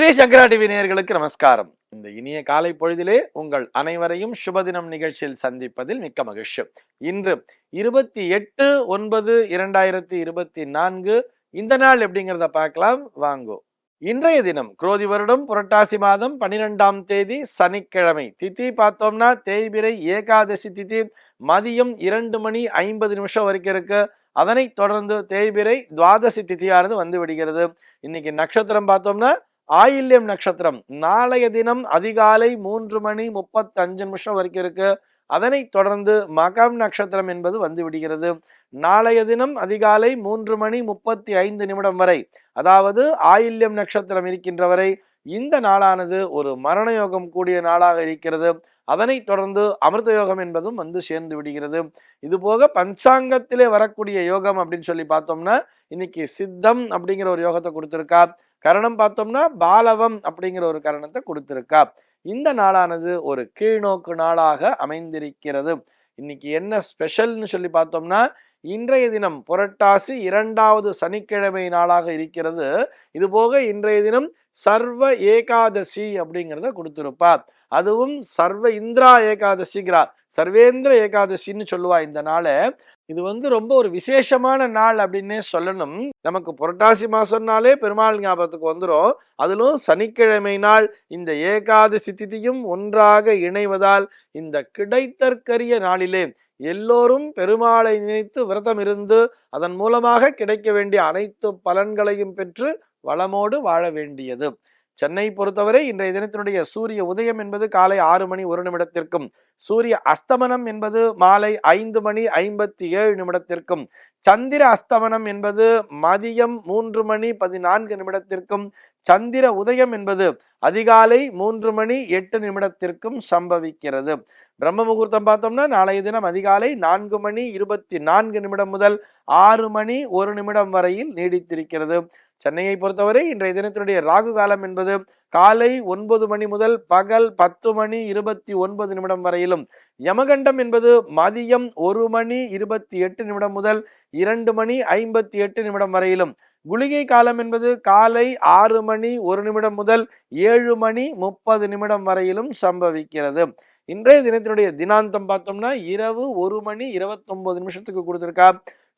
ஸ்ரீ சங்கரா TV நேயர்களுக்கு நமஸ்காரம். இந்த இனிய காலை பொழுதிலே உங்கள் அனைவரையும் சுபதினம் நிகழ்ச்சியில் சந்திப்பதில் மிக்க மகிழ்ச்சி. இன்று இருபத்தி எட்டு ஒன்பது இரண்டாயிரத்தி இருபத்தி நான்கு. இந்த நாள் எப்படிங்கிறத பார்க்கலாம். வாங்கோ. இன்றைய தினம் குரோதி வருடம் புரட்டாசி மாதம் பன்னிரெண்டாம் தேதி சனிக்கிழமை. திதி பார்த்தோம்னா தேய்பிரை ஏகாதசி திதி. மதியம் இரண்டு மணி ஐம்பது நிமிஷம் வரைக்கும் இருக்கு. அதனை தொடர்ந்து தேய்பிரை துவாதசி திதியானது வந்து விடுகிறது. இன்னைக்கு நட்சத்திரம் பார்த்தோம்னா ஆயில்யம் நட்சத்திரம். நாளைய தினம் அதிகாலை மூன்று மணி முப்பத்தஞ்சு நிமிஷம் வரைக்கும் இருக்கு. அதனைத் தொடர்ந்து மகம் நட்சத்திரம் என்பது வந்து விடுகிறது. நாளைய தினம் அதிகாலை மூன்று மணி முப்பத்தி ஐந்து நிமிடம் வரை அதாவது ஆயில்யம் நட்சத்திரம் இருக்கின்ற வரை இந்த நாளானது ஒரு மரண யோகம் கூடிய நாளாக இருக்கிறது. அதனைத் தொடர்ந்து அமிர்த யோகம் என்பதும் வந்து சேர்ந்து விடுகிறது. இது போக பஞ்சாங்கத்திலே வரக்கூடிய யோகம் அப்படின்னு சொல்லி பார்த்தோம்னா இன்னைக்கு சித்தம் அப்படிங்கிற ஒரு யோகத்தை கொடுத்துருக்கா. கரணம் பார்த்தோம்னா பாலவம் அப்படிங்கிற ஒரு கரணத்தை கொடுத்துருக்கா. இந்த நாளானது ஒரு கீழ்நோக்கு நாளாக அமைந்திருக்கிறது. இன்னைக்கு என்ன ஸ்பெஷல்னு சொல்லி பார்த்தோம்னா இன்றைய தினம் புரட்டாசி இரண்டாவது சனிக்கிழமை நாளாக இருக்கிறது. இது போக இன்றைய தினம் சர்வ ஏகாதசி அப்படிங்கிறத கொடுத்துருப்பா. அதுவும் சர்வ இந்திரா ஏகாதசிங்கிறார். சர்வேந்திர ஏகாதசின்னு சொல்லுவா இந்த நாளை. இது வந்து ரொம்ப ஒரு விசேஷமான நாள் அப்படின்னே சொல்லணும். நமக்கு புரட்டாசி மாசம்னாலே பெருமாள் ஞாபகத்துக்கு வந்துடும் அதிலும் சனிக்கிழமை நாள் இந்த ஏகாதசி திதியும் ஒன்றாக இணைவதால் இந்த கிடைத்தற்கரிய நாளிலே எல்லோரும் பெருமாளை நினைத்து விரதம் இருந்து அதன் மூலமாக கிடைக்க வேண்டிய அனைத்து பலன்களையும் பெற்று வளமோடு வாழ வேண்டியது. சென்னை பொறுத்தவரை இன்றைய தினத்தினுடைய சூரிய உதயம் என்பது காலை ஆறு மணி ஒரு நிமிடத்திற்கும் சூரிய அஸ்தமனம் என்பது மாலை ஐந்து மணி ஐம்பத்தி ஏழு நிமிடத்திற்கும் சந்திர அஸ்தமனம் என்பது மதியம் மூன்று மணி பதினான்கு நிமிடத்திற்கும் சந்திர உதயம் என்பது அதிகாலை மூன்று மணி எட்டு நிமிடத்திற்கும் சம்பவிக்கிறது. பிரம்ம முகூர்த்தம் பார்த்தோம்னா நாளைய தினம் அதிகாலை நான்கு மணி இருபத்தி நான்கு நிமிடம் முதல் ஆறு மணி ஒரு நிமிடம் வரையில் நீடித்திருக்கிறது. சென்னையை பொறுத்தவரை இன்றைய தினத்தினுடைய ராகு காலம் என்பது காலை ஒன்பது மணி முதல் பகல் பத்து மணி இருபத்தி ஒன்பது நிமிடம் வரையிலும். யமகண்டம் என்பது மதியம் ஒரு மணி இருபத்தி எட்டு நிமிடம் முதல் இரண்டு மணி ஐம்பத்தி எட்டு நிமிடம் வரையிலும். குளிகை காலம் என்பது காலை ஆறு மணி ஒரு நிமிடம் முதல் ஏழு மணி முப்பது நிமிடம் வரையிலும் சம்பவிக்கிறது. இன்றைய தினத்தினுடைய தினாந்தம் பார்த்தோம்னா இரவு ஒரு மணி இருபத்தொன்பது நிமிஷத்துக்கு கொடுத்துருக்கா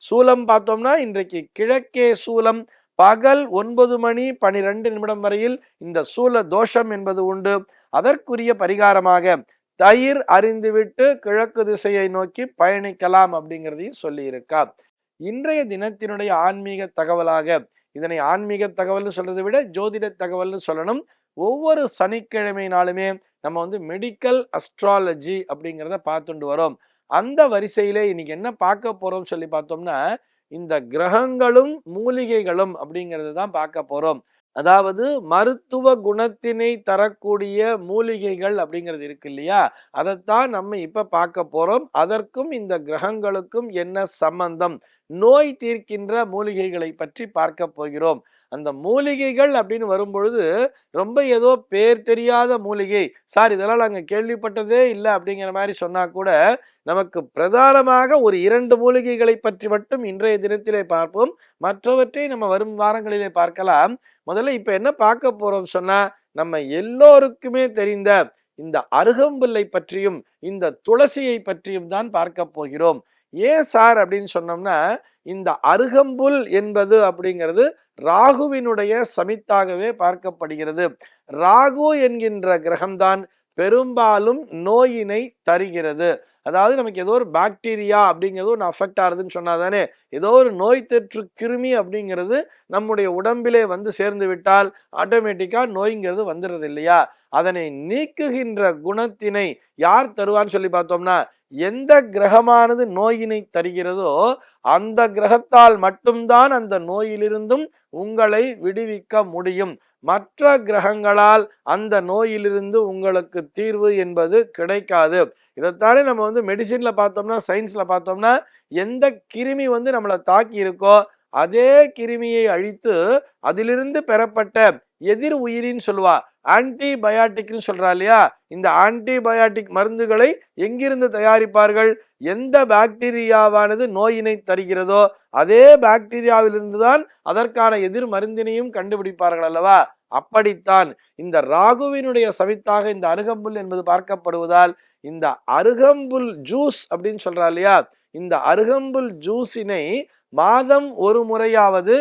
சூலம் பார்த்தோம்னா இன்றைக்கு கிழக்கே சூலம் பகல் ஒன்பது மணி பனிரெண்டு நிமிடம் வரையில் இந்த சூல தோஷம் என்பது உண்டு. அதற்குரிய பரிகாரமாக தயிர் அறிந்துவிட்டு கிழக்கு திசையை நோக்கி பயணிக்கலாம் அப்படிங்கிறதையும் சொல்லியிருக்கா. இன்றைய தினத்தினுடைய ஆன்மீக தகவலாக இதனை ஆன்மீக தகவல்னு சொல்றதை விட ஜோதிட தகவல்னு சொல்லணும். ஒவ்வொரு சனிக்கிழமை நாளுமே நம்ம வந்து மெடிக்கல் அஸ்ட்ராலஜி அப்படிங்கிறத பார்த்துட்டு வரோம். அந்த வரிசையிலே இன்னைக்கு என்ன பார்க்க போறோம் சொல்லி பார்த்தோம்னா இந்த கிரகங்களும் மூலிகைகளும் அப்படிங்கிறது தான் பார்க்க போகிறோம் அதாவது மருத்துவ குணத்தினை தரக்கூடிய மூலிகைகள் அப்படிங்கிறது இருக்கு இல்லையா? அதைத்தான் நம்ம இப்ப பார்க்க போறோம். அதற்கும் இந்த கிரகங்களுக்கும் என்ன சம்பந்தம்? நோய் தீர்க்கின்ற மூலிகைகளை பற்றி பார்க்க போகிறோம். அந்த மூலிகைகள் அப்படின்னு வரும்பொழுது ரொம்ப ஏதோ பேர் தெரியாத மூலிகை. சார் இதெல்லாம் நாங்கள் கேள்விப்பட்டதே இல்லை அப்படிங்கிற மாதிரி சொன்னால் கூட நமக்கு பிரதானமாக ஒரு இரண்டு மூலிகைகளை பற்றி மட்டும் இன்றைய தினத்திலே பார்ப்போம். மற்றவற்றை நம்ம வரும் வாரங்களிலே பார்க்கலாம். முதல்ல இப்போ என்ன பார்க்க போகிறோம் சொன்னால் நம்ம எல்லோருக்குமே தெரிந்த இந்த அருகம்புல்லை பற்றியும் இந்த துளசியை பற்றியும் தான் பார்க்க போகிறோம். ஏன் சார் அப்படின்னு சொன்னோம்னா இந்த அருகம்புல் என்பது அப்படிங்கிறது ராகுவினுடைய சமித்தாகவே பார்க்கப்படுகிறது. ராகு என்கின்ற கிரகம்தான் பெரும்பாலும் நோயினை தருகிறது. அதாவது நமக்கு ஏதோ ஒரு பாக்டீரியா அப்படிங்கிறது ஒன்று அஃபெக்ட் ஆகுதுன்னு சொன்னா தானே ஏதோ ஒரு நோய் தொற்று கிருமி அப்படிங்கிறது நம்முடைய உடம்பிலே வந்து சேர்ந்து விட்டால் ஆட்டோமேட்டிக்காக நோய்ங்கிறது வந்துடுறது இல்லையா? அதனை நீக்குகின்ற குணத்தினை யார் தருவான்னு சொல்லி பார்த்தோம்னா எந்த கிரகமானது நோயினை தருகிறதோ அந்த கிரகத்தால் மட்டும்தான் அந்த நோயிலிருந்தும் உங்களை விடுவிக்க முடியும். மற்ற கிரகங்களால் அந்த நோயிலிருந்து உங்களுக்கு தீர்வு என்பது கிடைக்காது. இதைத்தானே நம்ம வந்து மெடிசினில் பார்த்தோம்னா சயின்ஸில் பார்த்தோம்னா எந்த கிருமி வந்து நம்மளை தாக்கி இருக்கோ அதே கிருமியை அழித்து அதிலிருந்து பெறப்பட்ட எதிர் உயிரின்னு சொல்லுவா. ஆன்டிபயாட்டிக்னு சொல்றா இல்லையா? இந்த ஆன்டிபயாட்டிக் மருந்துகளை எங்கிருந்து தயாரிப்பார்கள்? எந்த பாக்டீரியாவானது நோயினை தருகிறதோ அதே பாக்டீரியாவிலிருந்து தான் அதற்கான எதிர் மருந்தினையும் கண்டுபிடிப்பார்கள் அல்லவா? அப்படித்தான். இந்த ராகுவினுடைய சவித்தாக இந்த அருகம்புல் என்பது பார்க்கப்படுவதால் இந்த அருகம்புல் ஜூஸ் அப்படின்னு சொல்றா இல்லையா? இந்த அருகம்புல் ஜூஸினை மாதம் ஒரு முறையாவது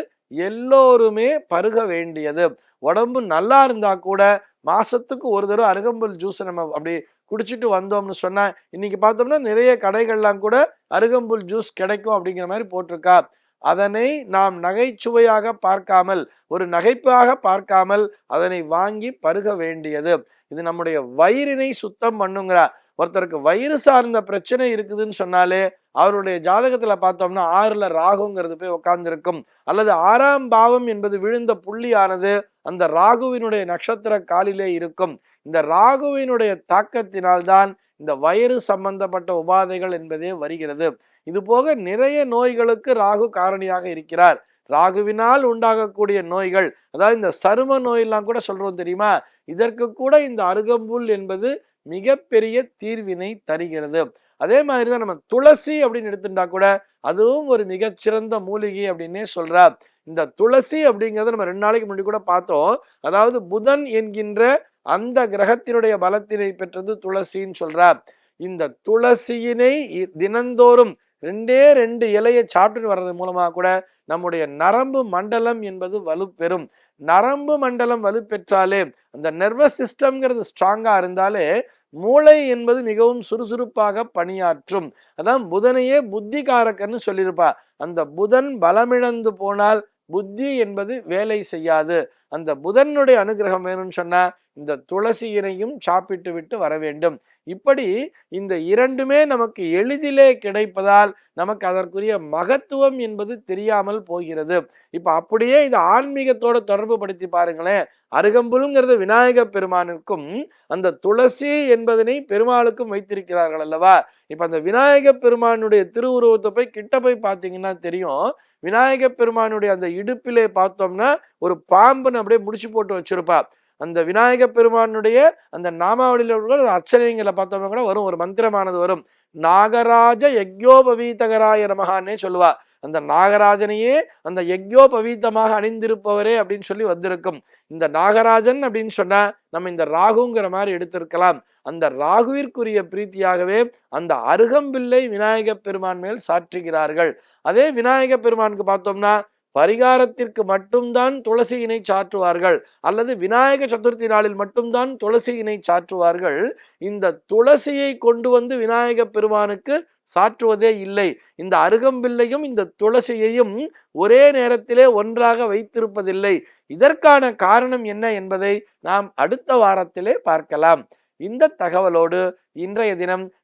எல்லோருமே பருக வேண்டியது. உடம்பு நல்லா இருந்தா கூட மாசத்துக்கு ஒரு தடவை அருகம்புல் ஜூஸ் நம்ம அப்படி குடிச்சிட்டு வந்தோம்னு சொன்னா இன்னைக்கு பார்த்தோம்னா நிறைய கடைகள்லாம் கூட அருகம்புல் ஜூஸ் கிடைக்கும் அப்படிங்கிற மாதிரி போட்டிருக்கா. அதனை நாம் நகைச்சுவையாக பார்க்காமல் ஒரு நகைப்பாக பார்க்காமல் அதனை வாங்கி பருக வேண்டியது. இது நம்முடைய வயிறினை சுத்தம் பண்ணுங்கிறார் ஒருத்தருக்கு வயிறு சார்ந்த பிரச்சனை இருக்குதுன்னு சொன்னாலே அவருடைய ஜாதகத்துல பார்த்தோம்னா ஆறுல ராகுங்கிறது போய் உட்கார்ந்துருக்கும் அல்லது ஆறாம் பாவம் என்பது விழுந்த புள்ளியானது அந்த ராகுவினுடைய நட்சத்திர காலிலே இருக்கும். இந்த ராகுவினுடைய தாக்கத்தினால்தான் இந்த வயிறு சம்பந்தப்பட்ட உபாதைகள் என்பதே வருகிறது. இது போக நிறைய நோய்களுக்கு ராகு காரணியாக இருக்கிறார். ராகுவினால் உண்டாகக்கூடிய நோய்கள் அதாவது இந்த சரும நோயெல்லாம் கூட சொல்றோம் தெரியுமா? இதற்கு கூட இந்த அருகம்புல் என்பது மிகப்பெரிய தீர்வினை தருகிறது. அதே மாதிரி தான் நம்ம துளசி அப்படின்னு எடுத்துட்டா கூட அதுவும் ஒரு மிகச்சிறந்த மூலிகை அப்படின்னே சொல்றார். இந்த துளசி அப்படிங்கிறத நம்ம ரெண்டு நாளைக்கு முன்னாடி கூட பார்த்தோம். அதாவது புதன் என்கின்ற அந்த கிரகத்தினுடைய பலத்தினை பெற்றது துளசின்னு சொல்றார். இந்த துளசியினை இ- தினந்தோறும் ரெண்டே ரெண்டு இலையை சாப்பிட்டு வர்றது மூலமாக கூட நம்முடைய நரம்பு மண்டலம் என்பது வலுப்பெறும். நரம்பு மண்டலம் வலுப்பெற்றாலே அந்த நர்வஸ் சிஸ்டம்ங்கிறது ஸ்ட்ராங்காக இருந்தாலே மூளை என்பது மிகவும் சுறுசுறுப்பாக பணியாற்றும். அதான் புதனையே புத்திகாரக்கன்னு சொல்லியிருப்பா. அந்த புதன் பலமிழந்து போனால் புத்தி என்பது வேலை செய்யாது. அந்த புதனுடைய அனுகிரகம் வேணும்னு சொன்னால் இந்த துளசியினையும் சாப்பிட்டு விட்டு வர வேண்டும். இப்படி இந்த இரண்டுமே நமக்கு எளிதிலே கிடைப்பதால் நமக்கு அதற்குரிய மகத்துவம் என்பது தெரியாமல் போகிறது. இப்ப அப்படியே இது ஆன்மீகத்தோட தொடர்பு படுத்தி பாருங்களேன். அருகம்புலுங்கிறது விநாயக பெருமானுக்கும் அந்த துளசி என்பதனை பெருமாளுக்கும் வைத்திருக்கிறார்கள் அல்லவா? இப்ப அந்த விநாயக பெருமானுடைய திருவுருவத்தை போய் கிட்ட போய் பார்த்தீங்கன்னா தெரியும். விநாயக பெருமானுடைய அந்த இடுப்பிலே பார்த்தோம்னா ஒரு பாம்புன்னு அப்படியே முடிச்சு போட்டு வச்சிருப்பா. அந்த விநாயக பெருமானுடைய அந்த நாமாவளியில் உள்ள அர்ச்சனைங்களை பார்த்தோம்னா கூட வரும் ஒரு மந்திரமானது வரும். நாகராஜ யக்யோபவீதகராய நமகான்னே சொல்லுவா. அந்த நாகராஜனையே அந்த யக்யோபவீதமாக அணிந்திருப்பவரே அப்படின்னு சொல்லி வந்திருக்கும். இந்த நாகராஜன் அப்படின்னு சொன்னா நம்ம இந்த ராகுங்கிற மாதிரி எடுத்திருக்கலாம். அந்த ராகுவிற்குரிய பிரீத்தியாகவே அந்த அருகம்பிள்ளை விநாயக பெருமான் மேல் சாற்றுகிறார்கள். அதே விநாயக பெருமானுக்கு பார்த்தோம்னா பரிகாரத்திற்கு மட்டும்தான் துளசியினை சாற்றுவார்கள் அல்லது விநாயக சதுர்த்தி நாளில் மட்டும்தான் துளசியினை சாற்றுவார்கள். இந்த துளசியை கொண்டு வந்து விநாயக பெருமானுக்கு சாற்றுவதே இல்லை. இந்த அருகம்பில்லையும் இந்த துளசியையும் ஒரே நேரத்திலே ஒன்றாக வைத்திருப்பதில்லை. இதற்கான காரணம் என்ன என்பதை நாம் அடுத்த வாரத்திலே பார்க்கலாம். இந்த தகவலோடு இன்றைய தினம்